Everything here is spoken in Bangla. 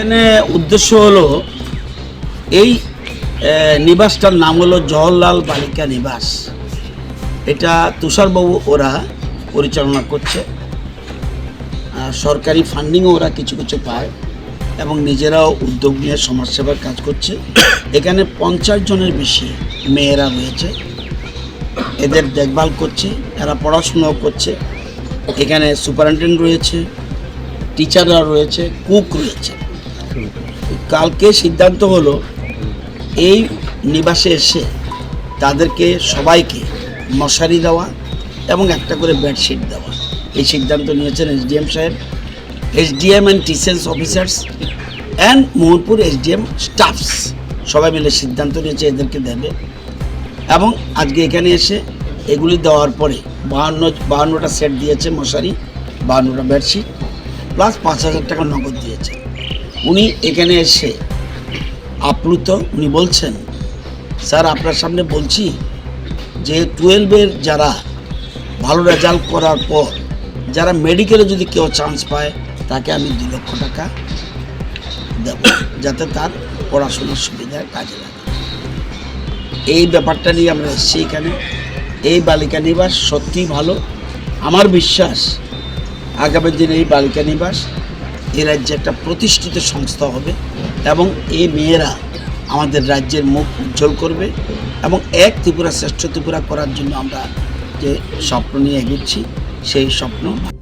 এখানে উদ্দেশ্য হলো, এই নিবাসটার নাম হলো জওহরলাল বালিকা নিবাস। এটা তুষারবাবু ওরা পরিচালনা করছে। সরকারি ফান্ডিংও ওরা কিছু কিছু পায় এবং নিজেরাও উদ্যোগ নিয়ে সমাজসেবার কাজ করছে। এখানে পঞ্চাশ জনের বেশি মেয়েরা রয়েছে। এদের দেখভাল করছে, এরা পড়াশোনাও করছে। এখানে সুপারিনটেন্ডেন্ট রয়েছে টিচাররা রয়েছে কুক রয়েছে। কালকে সিদ্ধান্ত হলো, এই নিবাসে এসে তাদেরকে সবাইকে মশারি দেওয়া এবং একটা করে বেডশিট দেওয়া। এই সিদ্ধান্ত নিয়েছেন এসডিএম সাহেব। SDM and টিসেন্স officers and Mohanpur SDM staffs সবাই মিলে সিদ্ধান্ত নিয়েছে এদেরকে দেবে। এবং আজকে এখানে এসে এগুলি দেওয়ার পরে বাহান্ন, বাহান্নটা সেট দিয়েছে মশারি, বাহান্নটা বেডশিট প্লাস পাঁচ হাজার টাকা নগদ দিয়েছে। উনি এখানে এসে আপ্লুত, উনি বলছেন, স্যার, আপনার সামনে বলছি যে টুয়েলভের যারা ভালো রেজাল্ট করার পর যারা মেডিকেলে যদি কেউ চান্স পায়, তাকে আমি দু লক্ষ টাকা দেব, যাতে তার পড়াশোনার সুবিধার কাজে লাগে। এই ব্যাপারটা নিয়ে আমরা এসেছি এখানে। এই বালিকা নিবাস সত্যিই ভালো। আমার বিশ্বাস, আগামী দিনে এই বালিকা নিবাস এই রাজ্যে একটা প্রতিষ্ঠিত সংস্থা হবে এবং এই মেয়েরা আমাদের রাজ্যের মুখ উজ্জ্বল করবে এবং এক ত্রিপুরা শ্রেষ্ঠ ত্রিপুরা করার জন্য আমরা যে স্বপ্ন নিয়ে এগোচ্ছি, সেই স্বপ্ন